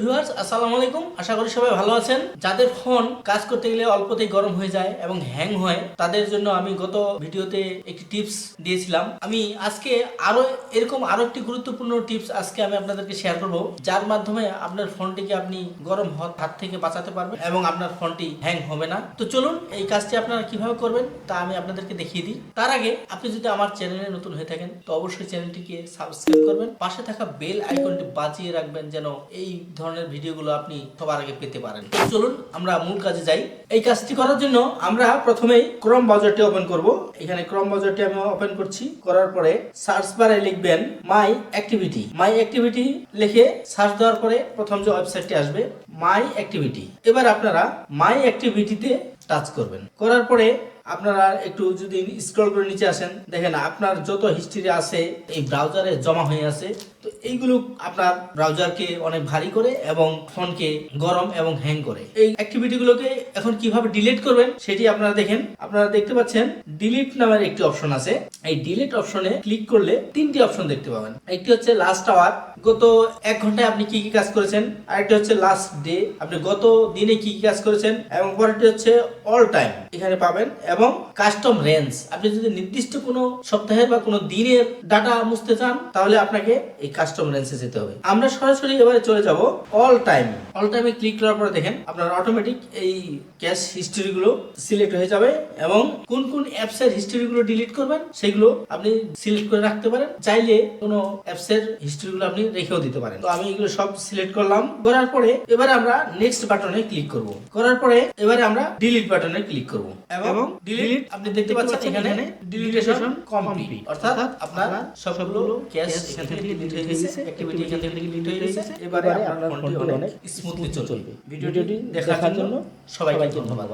Viewers আসসালামু আলাইকুম। আশা করি সবাই ভালো আছেন। যাদের ফোন কাজ করতে গেলে অল্পতেই গরম হয়ে যায় এবং হ্যাং হয়, তাদের জন্য আমি গত ভিডিওতে একটি টিপস দিয়েছিলাম। আমি আজকে আরও এরকম আরও একটি গুরুত্বপূর্ণ টিপস আজকে আমি আপনাদেরকে শেয়ার করব, যার মাধ্যমে আপনার ফোনটিকে আপনি গরম হাত থেকে বাঁচাতে পারবেন এবং আপনার ফোনটি হ্যাং হবে না। তো চলুন, এই কাজটি আপনারা কীভাবে করবেন তা আমি আপনাদেরকে দেখিয়ে দিই। তার আগে, আপনি যদি আমার চ্যানেলে নতুন হয়ে থাকেন, তো অবশ্যই চ্যানেলটিকে সাবস্ক্রাইব করবেন। পাশে থাকা বেল আইকনটি বাজিয়ে রাখবেন যেন এই ধরনের ভিডিওগুলো আপনি সবার আগে পেতে পারেন। চলুন, আমরা মূল কাজে যাই। এই কাজটি করার জন্য আমরা প্রথমেই ক্রম বাজারটি ওপেন করব। এখানে ক্রম বাজারটি আমি ওপেন করছি। করার পরে সার্চ বারে লিখবেন মাই অ্যাক্টিভিটি মাই অ্যাক্টিভিটি লিখে সার্চ দেওয়ার পরে প্রথম যে ওয়েবসাইটটি আসবে মাই অ্যাক্টিভিটি এবার আপনারা মাই অ্যাক্টিভিটিতে টাচ করবেন। করার পরে আপনারা একটু যদি স্ক্রল করে নিচে আসেন, দেখেন আপনার যত হিস্ট্রি আছে, এই ব্রাউজারে জমা হয়ে আছে। এইগুলো আপনার ব্রাউজারকে অনেক ভারী করে এবং ফোনকে গরম এবং হ্যাং করে। এই অ্যাক্টিভিটিগুলোকে এখন কীভাবে ডিলিট করবেন সেটি আপনারা দেখেন। আপনারা দেখতে পাচ্ছেন ডিলিট নামের একটি অপশন আছে। এই ডিলিট অপশনে ক্লিক করলে তিনটি অপশন দেখতে পাবেন। একটি হচ্ছে লাস্ট আওয়ার গত এক ঘন্টায় আপনি কি কি কাজ করেছেন? আরেকটি হচ্ছে লাস্ট ডে আপনি গত দিনে কি কি কাজ করেছেন? এবং পরেরটি হচ্ছে অল টাইম এখানে পাবেন। এবং কাস্টম রেঞ্জ আপনি যদি নির্দিষ্ট কোনো সপ্তাহের বা কোনো দিনের ডাটা মুছতে চান, তাহলে আপনাকে এই কাস্টম রেঞ্জে যেতে হবে। আমরা সরাসরি এবারে চলে যাব অল টাইম অল টাইমে ক্লিক করার পরে দেখেন, আপনার অটোমেটিক এই ক্যাশ হিস্ট্রি গুলো সিলেক্ট হয়ে যাবে এবং কোন কোন অ্যাপস এর হিস্ট্রি গুলো ডিলিট করবেন, সেগুলো আপনি সিলেক্ট করে রাখতে পারেন। চাইলে কোনো অ্যাপস এর হিস্ট্রি গুলো আপনি রেখেও দিতে পারেন। তো আমি এগুলো সব সিলেক্ট করলাম। করার পরে এবারে আমরা নেক্সট বাটনে ক্লিক করব। করার পরে এবারে আমরা ডিলিট বাটনে ক্লিক করব। এবং ডিলিট আপনি দেখতে পাচ্ছেন এখানে ডিলিটেশন কমপ্লিট অর্থাৎ আপনার সবগুলো ক্যাশ এখান থেকে ডিলিট হয়ে গেছে। অ্যাক্টিভিটি এখান থেকে ডিলিট হয়ে গেছে। এবারে আপনার ফোনটি অনেক স্মুথলি চলবে। ভিডিওটি দেখার জন্য সবাইকে ধন্যবাদ।